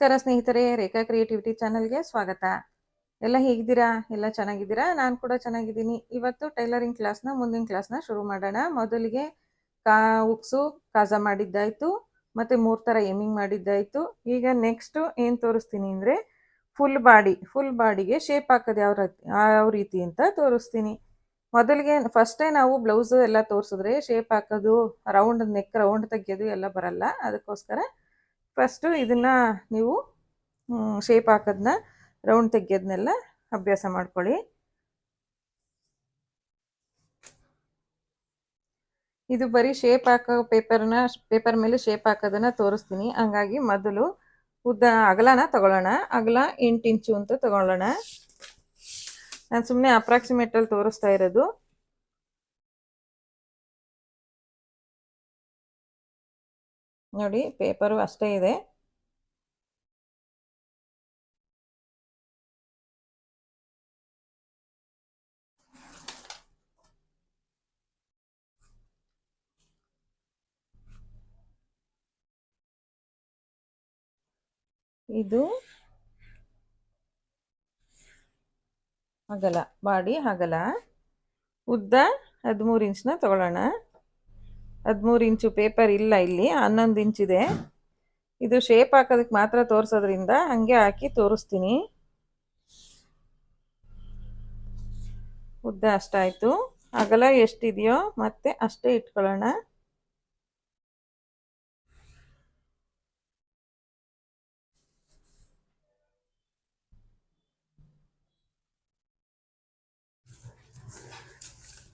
ನಮಸ್ಕಾರ ಸ್ನೇಹಿತರೆ, ರೇಖಾ ಕ್ರಿಯೇಟಿವಿಟಿ ಚಾನಲ್ಗೆ ಸ್ವಾಗತ. ಎಲ್ಲ ಹೇಗಿದ್ದೀರಾ? ಎಲ್ಲ ಚೆನ್ನಾಗಿದ್ದೀರಾ? ನಾನು ಕೂಡ ಚೆನ್ನಾಗಿದ್ದೀನಿ. ಇವತ್ತು ಟೈಲರಿಂಗ್ ಕ್ಲಾಸ್ನ ಮುಂದಿನ ಕ್ಲಾಸ್ನ ಶುರು ಮಾಡೋಣ. ಮೊದಲಿಗೆ ಕಾ, ಉಕ್ಸು, ಕಾಜ ಮಾಡಿದ್ದಾಯ್ತು. ಮತ್ತು ಮೂರು ಥರ ಎಮ್ಮಿಂಗ್ ಮಾಡಿದ್ದಾಯ್ತು. ಈಗ ನೆಕ್ಸ್ಟು ಏನು ತೋರಿಸ್ತೀನಿ ಅಂದರೆ ಫುಲ್ ಬಾಡಿ ಫುಲ್ ಬಾಡಿಗೆ ಶೇಪ್ ಹಾಕೋದು ಯಾವ ಯಾವ ರೀತಿ ಅಂತ ತೋರಿಸ್ತೀನಿ. ಮೊದಲಿಗೆ ಫಸ್ಟೇ ನಾವು ಬ್ಲೌಸು ಎಲ್ಲ ತೋರಿಸಿದ್ರೆ ಶೇಪ್ ಹಾಕೋದು ರೌಂಡ್ ನೆಕ್ ರೌಂಡ್ ತೆಗಿಯೋದು ಎಲ್ಲ ಬರಲ್ಲ. ಅದಕ್ಕೋಸ್ಕರ ಫಸ್ಟು ಇದನ್ನು ನೀವು ಶೇಪ್ ಹಾಕೋದನ್ನ ರೌಂಡ್ ತೆಗಿಯೋದನ್ನೆಲ್ಲ ಅಭ್ಯಾಸ ಮಾಡ್ಕೊಳ್ಳಿ. ಇದು ಬರೀ ಶೇಪ್ ಹಾಕೋ ಪೇಪರ್ನ ಪೇಪರ್ ಮೇಲೆ ಶೇಪ್ ಹಾಕೋದನ್ನ ತೋರಿಸ್ತೀನಿ. ಹಂಗಾಗಿ ಮೊದಲು ಉದ್ದ, ಅಗಲನ ತಗೊಳ್ಳೋಣ. ಅಗಲ ಎಂಟು ಇಂಚು ಅಂತ ತಗೊಳ್ಳೋಣ. ನಾನು ಸುಮ್ಮನೆ ಅಪ್ರಾಕ್ಸಿಮೇಟಲ್ಲಿ ತೋರಿಸ್ತಾ ಇರೋದು. ನೋಡಿ ಪೇಪರು ಅಷ್ಟೇ ಇದೆ. ಇದು ಅಗಲ ಬಾಡಿ ಅಗಲ ಉದ್ದ ಹದಿಮೂರು ಇಂಚನ್ನ ತಗೊಳ್ಳೋಣ. ಹದಿಮೂರು ಇಂಚು ಪೇಪರ್ ಇಲ್ಲ ಇಲ್ಲಿ, ಹನ್ನೊಂದು ಇದೆ. ಇದು ಶೇಪ್ ಹಾಕೋದಕ್ಕೆ ಮಾತ್ರ ತೋರಿಸೋದ್ರಿಂದ ಹಂಗೆ ಹಾಕಿ ತೋರಿಸ್ತೀನಿ. ಉದ್ದ ಅಷ್ಟಾಯಿತು. ಅಗಲ ಎಷ್ಟಿದೆಯೋ ಮತ್ತೆ ಅಷ್ಟೇ ಇಟ್ಕೊಳ್ಳೋಣ.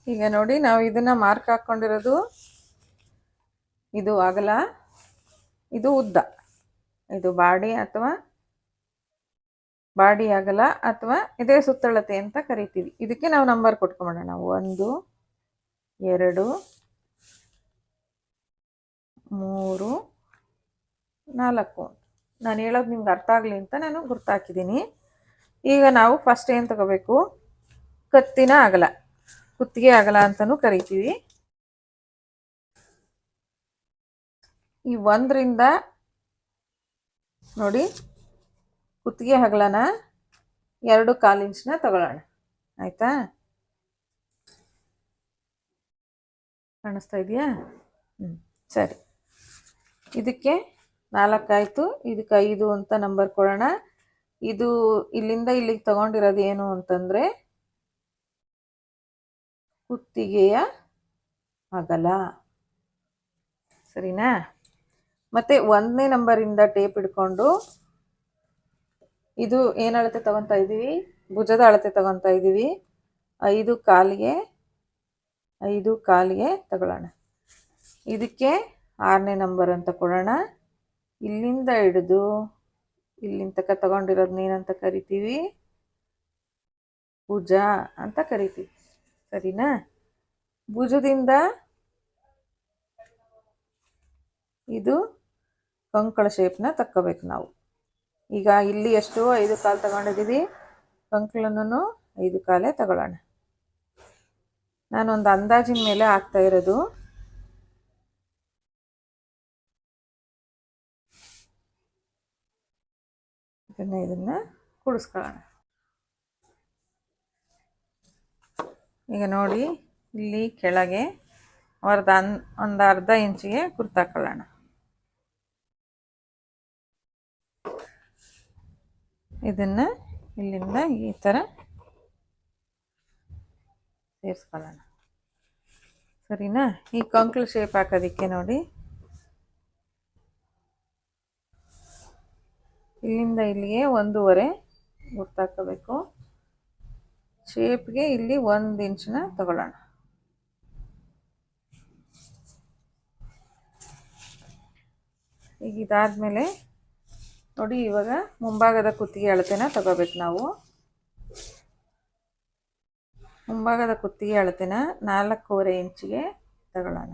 ಈಗ ನೋಡಿ ನಾವು ಇದನ್ನ ಮಾರ್ಕ್ ಹಾಕ್ಕೊಂಡಿರೋದು ಇದು ಅಗಲ, ಇದು ಉದ್ದ. ಇದು ಬಾಡಿ ಅಥವಾ ಬಾಡಿ ಅಗಲ ಅಥವಾ ಇದೇ ಸುತ್ತಳತೆ ಅಂತ ಕರಿತೀವಿ. ಇದಕ್ಕೆ ನಾವು ನಂಬರ್ ಕೊಟ್ಕೊಂಬೋಣ ಒಂದು, ಎರಡು, ಮೂರು, ನಾಲ್ಕು. ನಾನು ಹೇಳೋದು ನಿಮ್ಗೆ ಅರ್ಥ ಆಗಲಿ ಅಂತ ನಾನು ಗುರ್ತಾಕಿದ್ದೀನಿ. ಈಗ ನಾವು ಫಸ್ಟ್ ಏನು ತಗೋಬೇಕು? ಕತ್ತಿನ ಅಗಲ. ಕುತ್ತಿಗೆ ಅಗಲ ಅಂತಲೂ ಕರಿತೀವಿ. ಈ ಒಂದರಿಂದ ನೋಡಿ, ಕುತ್ತಿಗೆ ಹಗಲನ ಎರಡು ಕಾಲು ಇಂಚನ್ನ ತಗೊಳ್ಳೋಣ. ಆಯಿತಾ? ಕಾಣಿಸ್ತಾ ಇದೆಯಾ? ಹ್ಞೂ ಸರಿ. ಇದಕ್ಕೆ ನಾಲ್ಕಾಯಿತು, ಇದಕ್ಕೆ ಐದು ಅಂತ ನಂಬರ್ ಕೊಡೋಣ. ಇದು ಇಲ್ಲಿಂದ ಇಲ್ಲಿಗೆ ತಗೊಂಡಿರೋದು ಏನು ಅಂತಂದರೆ ಕುತ್ತಿಗೆಯ ಅಗಲ ಸರಿನಾ? ಮತ್ತು ಒಂದನೇ ನಂಬರಿಂದ ಟೇಪ್ ಹಿಡ್ಕೊಂಡು, ಇದು ಏನು ಅಳತೆ ತಗೊತಾ ಇದ್ದೀವಿ ಭುಜದ ಅಳತೆ ತಗೊತಾ ಇದ್ದೀವಿ ಐದು ಕಾಲಿಗೆ ಐದು ಕಾಲಿಗೆ ತಗೊಳ್ಳೋಣ. ಇದಕ್ಕೆ ಆರನೇ ನಂಬರ್ ಅಂತ ಕೊಡೋಣ. ಇಲ್ಲಿಂದ ಹಿಡಿದು, ಇಲ್ಲಿನ ತಗೊಂಡಿರೋದ್ನ ಏನಂತ ಕರಿತೀವಿ? ಭುಜ ಅಂತ ಕರಿತೀವಿ. ಸರಿನಾ? ಭುಜದಿಂದ ಇದು ಕಂಕಳ ಶೇಪ್ನ ತಕ್ಕೋಬೇಕು ನಾವು. ಈಗ ಇಲ್ಲಿ ಎಷ್ಟು? ಐದು ಕಾಲು ತಗೊಂಡಿದ್ದೀವಿ. ಕಂಕಳನ್ನು ಐದು ಕಾಲೇ ತಗೊಳ್ಳೋಣ. ನಾನೊಂದು ಅಂದಾಜಿನ ಮೇಲೆ ಆಗ್ತಾ ಇರೋದು. ಇದನ್ನು ಇದನ್ನು ಕುಡಿಸ್ಕೊಳ್ಳೋಣ. ಈಗ ನೋಡಿ, ಇಲ್ಲಿ ಕೆಳಗೆ ಅರ್ಧ ಒಂದು ಅರ್ಧ ಇಂಚಿಗೆ ಕುರ್ತಾಕೊಳ್ಳೋಣ ಇದನ್ನು ಇಲ್ಲಿಂದ ಈ ಥರ ಸೇರಿಸ್ಕೊಳ್ಳೋಣ. ಸರಿನಾ? ಈ ಕಂಕ್ಳು ಶೇಪ್ ಹಾಕೋದಕ್ಕೆ ನೋಡಿ. ಇಲ್ಲಿಂದ ಇಲ್ಲಿಗೆ ಒಂದೂವರೆ ಗುರ್ತಾಕೋಬೇಕು ಶೇಪ್ಗೆ ಇಲ್ಲಿ ಒಂದು ಇಂಚನ್ನ ತಗೊಳ್ಳೋಣ. ಈಗ ಇದಾದಮೇಲೆ ನೋಡಿ, ಇವಾಗ ಮುಂಭಾಗದ ಕುತ್ತಿಗೆ ಅಳತೆನ ತಗೋಬೇಕು ನಾವು. ಮುಂಭಾಗದ ಕುತ್ತಿಗೆ ಅಳತೆನ ನಾಲ್ಕೂವರೆ ಇಂಚಿಗೆ ತಗೊಳ್ಳೋಣ.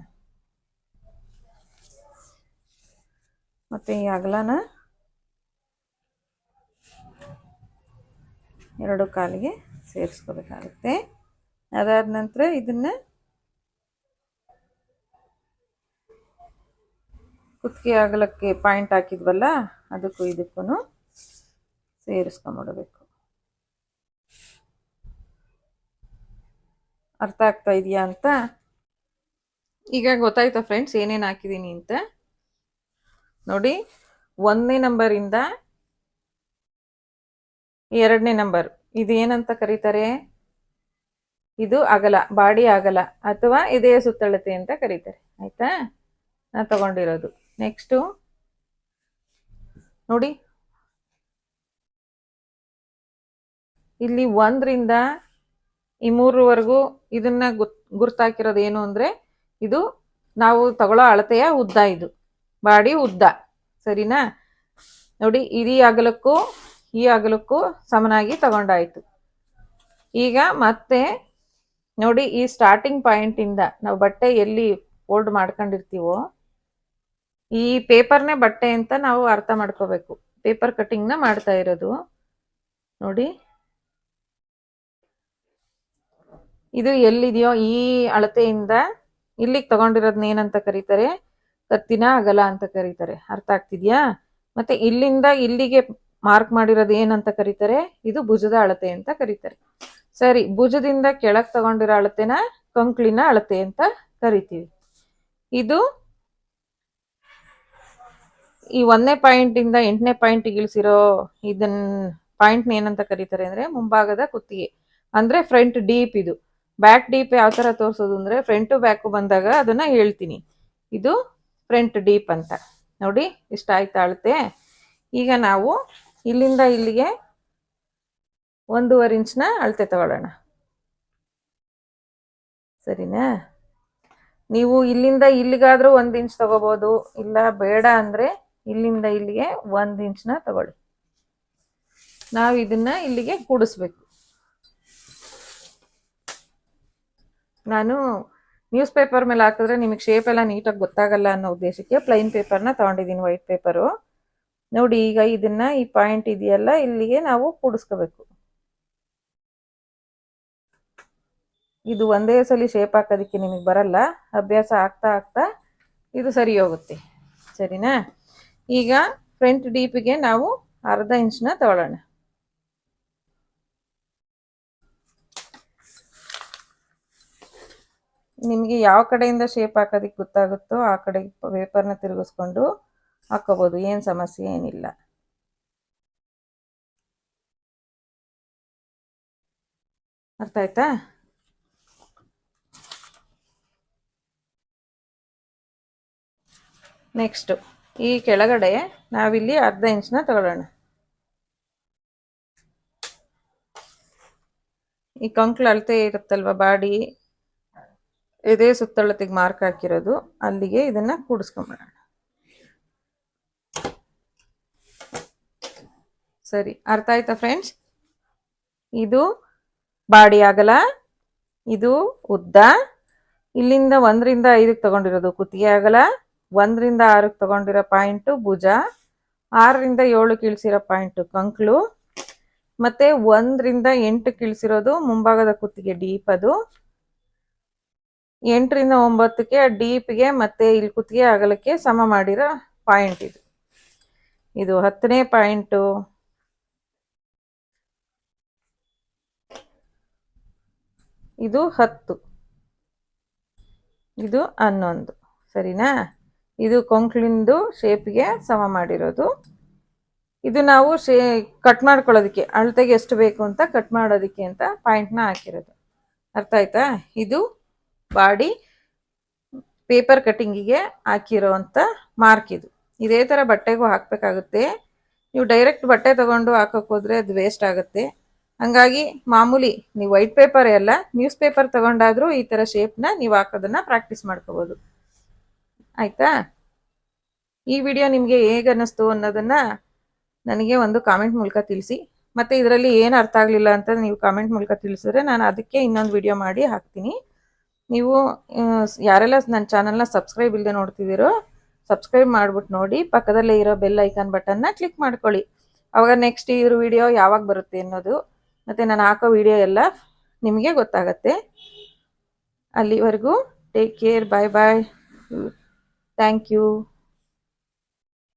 ಮತ್ತು ಈ ಅಗಲನ ಎರಡು ಕಾಲಿಗೆ ಸೇರಿಸ್ಕೋಬೇಕಾಗುತ್ತೆ. ಅದಾದ ನಂತರ ಇದನ್ನು ಕುತ್ತಿಗೆ ಅಗಲಕ್ಕೆ ಪಾಯಿಂಟ್ ಹಾಕಿದ್ವಲ್ಲ, ಅದಕ್ಕೂ ಇದಕ್ಕೂ ಸೇರಿಸ್ಕೊಂಬಿಡಬೇಕು. ಅರ್ಥ ಆಗ್ತಾ ಇದೆಯಾ ಅಂತ? ಈಗ ಗೊತ್ತಾಯ್ತಾ ಫ್ರೆಂಡ್ಸ್ ಏನೇನು ಹಾಕಿದ್ದೀನಿ ಅಂತ? ನೋಡಿ, ಒಂದನೇ ನಂಬರಿಂದ ಎರಡನೇ ನಂಬರ್. ಇದು ಏನಂತ ಕರೀತಾರೆ? ಇದು ಅಗಲ, ಬಾಡಿ ಅಗಲ, ಅಥವಾ ಎದೆಯ ಸುತ್ತಳತೆ ಅಂತ ಕರೀತಾರೆ. ಆಯಿತಾ? ನಾ ತಗೊಂಡಿರೋದು. ನೆಕ್ಸ್ಟು ನೋಡಿ. ಇಲ್ಲಿ ಒಂದರಿಂದ ಈ ಮೂರವರೆಗೂ ಇದನ್ನ ಗುರ್ತಾಕಿರೋದು ಏನು ಅಂದರೆ ಇದು ನಾವು ತಗೊಳ್ಳೋ ಅಳತೆಯ ಉದ್ದ ಇದು. ಬಾಡಿ ಉದ್ದ. ಸರಿನಾ? ನೋಡಿ, ಇಡೀ ಅಗಲಕ್ಕೂ, ಈ ಅಗಲಕ್ಕೂ ಸಮನಾಗಿ ತಗೊಂಡಾಯಿತು. ಈಗ ಮತ್ತೆ ನೋಡಿ ಈ ಸ್ಟಾರ್ಟಿಂಗ್ ಪಾಯಿಂಟಿಂದ ನಾವು ಬಟ್ಟೆ ಎಲ್ಲಿ ಫೋಲ್ಡ್ ಮಾಡ್ಕೊಂಡಿರ್ತೀವೋ ಈ ಪೇಪರ್ನೇ ಬಟ್ಟೆ ಅಂತ ನಾವು ಅರ್ಥ ಮಾಡ್ಕೋಬೇಕು. ಪೇಪರ್ ಕಟ್ಟಿಂಗ್ನ ಮಾಡ್ತಾ ಇರೋದು. ನೋಡಿ. ಇದು ಎಲ್ಲಿದೆಯೋ ಈ ಅಳತೆಯಿಂದ ಇಲ್ಲಿಗೆ ತಗೊಂಡಿರೋದನ್ನ ಏನಂತ ಕರೀತಾರೆ? ಕತ್ತಿನ ಅಗಲ ಅಂತ ಕರೀತಾರೆ. ಅರ್ಥ ಆಗ್ತಿದ್ಯಾ? ಮತ್ತೆ ಇಲ್ಲಿಂದ ಇಲ್ಲಿಗೆ ಮಾರ್ಕ್ ಮಾಡಿರೋದು ಏನಂತ ಕರೀತಾರೆ? ಇದು ಭುಜದ ಅಳತೆ ಅಂತ ಕರೀತಾರೆ. ಸರಿ, ಭುಜದಿಂದ ಕೆಳಗೆ ತಗೊಂಡಿರೋ ಅಳತೆನ ಕಂಕ್ಳಿನ ಅಳತೆ ಅಂತ ಕರಿತೀವಿ. ಇದು ಈ ಒಂದನೇ ಪಾಯಿಂಟ್ ಇಂದ ಎಂಟನೇ ಪಾಯಿಂಟ್ ಇಳಿಸಿರೋ ಪಾಯಿಂಟ್ ಏನಂತ ಕರೀತಾರೆ ಅಂದ್ರೆ ಮುಂಭಾಗದ ಕುತ್ತಿಗೆ. ಅಂದ್ರೆ ಫ್ರಂಟ್ ಡೀಪ್ ಇದು. ಬ್ಯಾಕ್ ಡೀಪ್ ಯಾವ ತರ ತೋರಿಸೋದು ಅಂದ್ರೆ ಫ್ರಂಟ್ ಬ್ಯಾಕ್ ಬಂದಾಗ ಅದನ್ನ ಹೇಳ್ತೀನಿ. ಇದು ಫ್ರಂಟ್ ಡೀಪ್ ಅಂತ. ನೋಡಿ, ಇಷ್ಟ ಆಯ್ತಾ ಅಳತೆ? ಈಗ ನಾವು ಇಲ್ಲಿಂದ ಇಲ್ಲಿಗೆ ಒಂದೂವರೆ ಇಂಚ್ನ ಅಳತೆ ತಗೊಳ್ಳೋಣ. ಸರಿನಾ? ನೀವು ಇಲ್ಲಿಂದ ಇಲ್ಲಿಗಾದ್ರೂ ಒಂದು ಇಂಚ್ ತಗೋಬಹುದು ಇಲ್ಲ ಬೇಡ ಅಂದ್ರೆ ಇಲ್ಲಿಂದ ಇಲ್ಲಿಗೆ ಒಂದು ಇಂಚ್ನ ತಗೊಳ್ಳಿ. ನಾವು ಇದನ್ನ ಇಲ್ಲಿಗೆ ಕೂಡಿಸ್ಬೇಕು. ನಾನು ನ್ಯೂಸ್ ಪೇಪರ್ ಮೇಲೆ ಹಾಕಿದ್ರೆ ನಿಮಗೆ ಶೇಪ್ ಎಲ್ಲ ನೀಟಾಗಿ ಗೊತ್ತಾಗಲ್ಲ ಅನ್ನೋ ಉದ್ದೇಶಕ್ಕೆ ಪ್ಲೈನ್ ಪೇಪರ್ನ ತಗೊಂಡಿದ್ದೀನಿ ವೈಟ್ ಪೇಪರು ನೋಡಿ, ಈಗ ಇದನ್ನ ಈ ಪಾಯಿಂಟ್ ಇದೆಯಲ್ಲ, ಇಲ್ಲಿಗೆ ನಾವು ಕೂಡಿಸ್ಕೋಬೇಕು. ಇದು ಒಂದೇ ಸಲ ಶೇಪ್ ಹಾಕೋದಕ್ಕೆ ನಿಮಗೆ ಬರಲ್ಲ. ಅಭ್ಯಾಸ ಆಗ್ತಾ ಆಗ್ತಾ ಇದು ಸರಿ ಹೋಗುತ್ತೆ. ಸರಿನಾ? ಈಗ ಫ್ರಂಟ್ ಡೀಪಿಗೆ ನಾವು ಅರ್ಧ ಇಂಚ್ನ ತಗೊಳ್ಳೋಣ. ನಿಮಗೆ ಯಾವ ಕಡೆಯಿಂದ ಶೇಪ್ ಹಾಕೋದಕ್ಕೆ ಗೊತ್ತಾಗುತ್ತೋ ಆ ಕಡೆ ಪೇಪರ್ನ ತಿರುಗಿಸ್ಕೊಂಡು ಹಾಕೋಬೋದು. ಏನು ಸಮಸ್ಯೆ, ಏನಿಲ್ಲ. ಅರ್ಥ ಆಯ್ತಾ? ನೆಕ್ಸ್ಟ್ ಈ ಕೆಳಗಡೆ ನಾವಿಲ್ಲಿ ಅರ್ಧ ಇಂಚ್ನ ತಗೊಳ್ಳೋಣ. ಈ ಕಂಕ್ಳು ಅಳತೆ ಇರುತ್ತಲ್ವ ಬಾಡಿ? ಎದೆ ಸುತ್ತಳತೆಗೆ ಮಾರ್ಕ್ ಹಾಕಿರೋದು. ಅಲ್ಲಿಗೆ ಇದನ್ನ ಕೂಡಿಸ್ಕೊಂಬಿಡೋಣ ಸರಿ, ಅರ್ಥ ಆಯ್ತಾ ಫ್ರೆಂಡ್ಸ್ ಇದು ಬಾಡಿ ಆಗಲ್ಲ, ಇದು ಉದ್ದ. ಇಲ್ಲಿಂದ ಒಂದರಿಂದ ಐದಕ್ಕೆ ತಗೊಂಡಿರೋದು ಕುತ್ತಿಗೆ ಆಗಲ್ಲ ಒಂದರಿಂದ ಆರಕ್ಕೆ ತಗೊಂಡಿರೋ ಪಾಯಿಂಟು ಭುಜ, ಆರರಿಂದ ಏಳಕ್ಕೆ ಇಳಿಸಿರೋ ಪಾಯಿಂಟು ಕಂಕ್ಳು ಮತ್ತೆ ಒಂದರಿಂದ ಎಂಟಕ್ಕೆ ಇಳಿಸಿರೋದು ಮುಂಭಾಗದ ಕುತ್ತಿಗೆ ಡೀಪ್ ಅದು. ಎಂಟರಿಂದ ಒಂಬತ್ತಕ್ಕೆ ಡೀಪ್ಗೆ ಮತ್ತೆ ಇಲ್ಲಿ ಕುತ್ತಿಗೆ ಅಗಲಕ್ಕೆ ಸಮ ಮಾಡಿರೋ ಪಾಯಿಂಟ್ ಇದು. ಇದು ಹತ್ತನೇ ಪಾಯಿಂಟು ಇದು ಹತ್ತು. ಇದು ಹನ್ನೊಂದು. ಸರಿನಾ? ಇದು ಕೊಂಕ್ಳಿಂದು ಶೇಪ್ಗೆ ಸಮ ಮಾಡಿರೋದು. ಇದು ನಾವು ಶೇ ಕಟ್ ಮಾಡ್ಕೊಳ್ಳೋದಕ್ಕೆ, ಅಳತೆಗೆ ಎಷ್ಟು ಬೇಕು ಅಂತ ಕಟ್ ಮಾಡೋದಕ್ಕೆ ಅಂತ ಪಾಯಿಂಟ್ನ ಹಾಕಿರೋದು. ಅರ್ಥ ಆಯ್ತಾ? ಇದು ಬಾಡಿ ಪೇಪರ್ ಕಟ್ಟಿಂಗಿಗೆ ಹಾಕಿರೋ ಅಂತ ಮಾರ್ಕ್ ಇದು. ಇದೇ ಥರ ಬಟ್ಟೆಗೂ ಹಾಕಬೇಕಾಗುತ್ತೆ. ನೀವು ಡೈರೆಕ್ಟ್ ಬಟ್ಟೆ ತಗೊಂಡು ಹಾಕೋಕೆ ಹೋದ್ರೆ ಅದು ವೇಸ್ಟ್ ಆಗುತ್ತೆ. ಹಂಗಾಗಿ ಮಾಮೂಲಿ ನೀವು ವೈಟ್ ಪೇಪರ್ ಎಲ್ಲ ನ್ಯೂಸ್ ಪೇಪರ್ ತೊಗೊಂಡಾದರೂ ಈ ಥರ ಶೇಪ್ನ ನೀವು ಹಾಕೋದನ್ನ ಪ್ರಾಕ್ಟೀಸ್ ಮಾಡ್ಕೋಬೋದು. ಆಯ್ತಾ? ಈ ವಿಡಿಯೋ ನಿಮಗೆ ಹೇಗೆ ಅನ್ನಿಸ್ತು ಅನ್ನೋದನ್ನು ನನಗೆ ಒಂದು ಕಾಮೆಂಟ್ ಮೂಲಕ ತಿಳಿಸಿ. ಮತ್ತು ಇದರಲ್ಲಿ ಏನು ಅರ್ಥ ಆಗಲಿಲ್ಲ ಅಂತ ನೀವು ಕಾಮೆಂಟ್ ಮೂಲಕ ತಿಳಿಸಿದ್ರೆ ನಾನು ಅದಕ್ಕೆ ಇನ್ನೊಂದು ವಿಡಿಯೋ ಮಾಡಿ ಹಾಕ್ತೀನಿ. ನೀವು ಯಾರೆಲ್ಲ ನನ್ನ ಚಾನಲ್ನ ಸಬ್ಸ್ಕ್ರೈಬ್ ಇಲ್ಲದೆ ನೋಡ್ತಿದ್ದೀರೋ ಸಬ್ಸ್ಕ್ರೈಬ್ ಮಾಡಿಬಿಟ್ಟು ನೋಡಿ, ಪಕ್ಕದಲ್ಲೇ ಇರೋ ಬೆಲ್ ಐಕಾನ್ ಬಟನ್ನ ಕ್ಲಿಕ್ ಮಾಡ್ಕೊಳ್ಳಿ. ಅವಾಗ ನೆಕ್ಸ್ಟ್ ಇದ್ರ ವಿಡಿಯೋ ಯಾವಾಗ ಬರುತ್ತೆ ಅನ್ನೋದು, ಮತ್ತು ನಾನು ಹಾಕೋ ವಿಡಿಯೋ ಎಲ್ಲ ನಿಮಗೆ ಗೊತ್ತಾಗತ್ತೆ. ಅಲ್ಲಿವರೆಗೂ take care bye bye Thank you.